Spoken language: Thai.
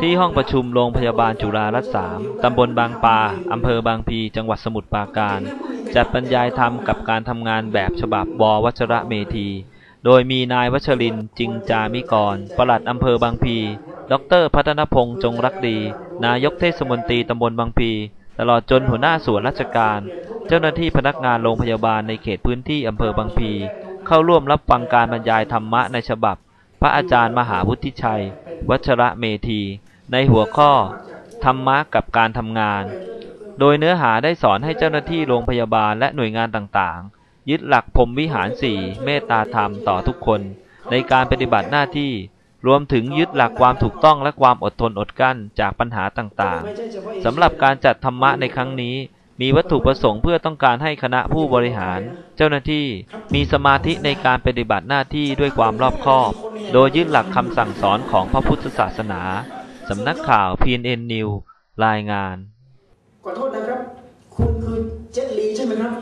ที่ห้องประชุมโรงพยาบาลจุฬารัตน์สามตำบลบางปาอำเภอบางพี จังหวัดสมุทรปราการ จัดบรรยายธรรมกับการทำงานแบบฉบับววัชระเมธี โดยมีนายวัชรินจิงจามิกรปลัดอำเภอบางพี ดรพัฒนพงษ์จงรักดี นายกเทศมนตรีตำบลบางพี ตลอดจนหัวหน้าส่วนราชการ เจ้าหน้าที่พนักงานโรงพยาบาลในเขตพื้นที่อำเภอบางพี เข้าร่วมรับฟังการบรรยายธรรมะในฉบับ พระอาจารย์มหาวุฒิชัย วัชระเมธี ในหัวข้อ ธรรมะกับการทำงาน โดยเนื้อหาได้สอนให้เจ้าหน้าที่โรงพยาบาลและหน่วยงานต่างๆ ยึดหลักพรมวิหารสี่เมตตาธรรมต่อทุกคน ในการปฏิบัติหน้าที่รวมถึงยึดหลักความถูกต้องและความอดทนอดกลั้นจากปัญหาต่างๆสำหรับการจัดธรรมะในครั้งนี้ มีวัตถุประสงค์เพื่อต้องการให้คณะผู้บริหาร เจ้าหน้าที่มีสมาธิในการปฏิบัติหน้าที่ด้วยความรอบคอบ โดยยึดหลักคำสั่งสอนของพระพุทธศาสนา สำนักข่าว PNN News รายงาน ขอโทษนะครับ คุณคือเจตลีใช่ไหมครับ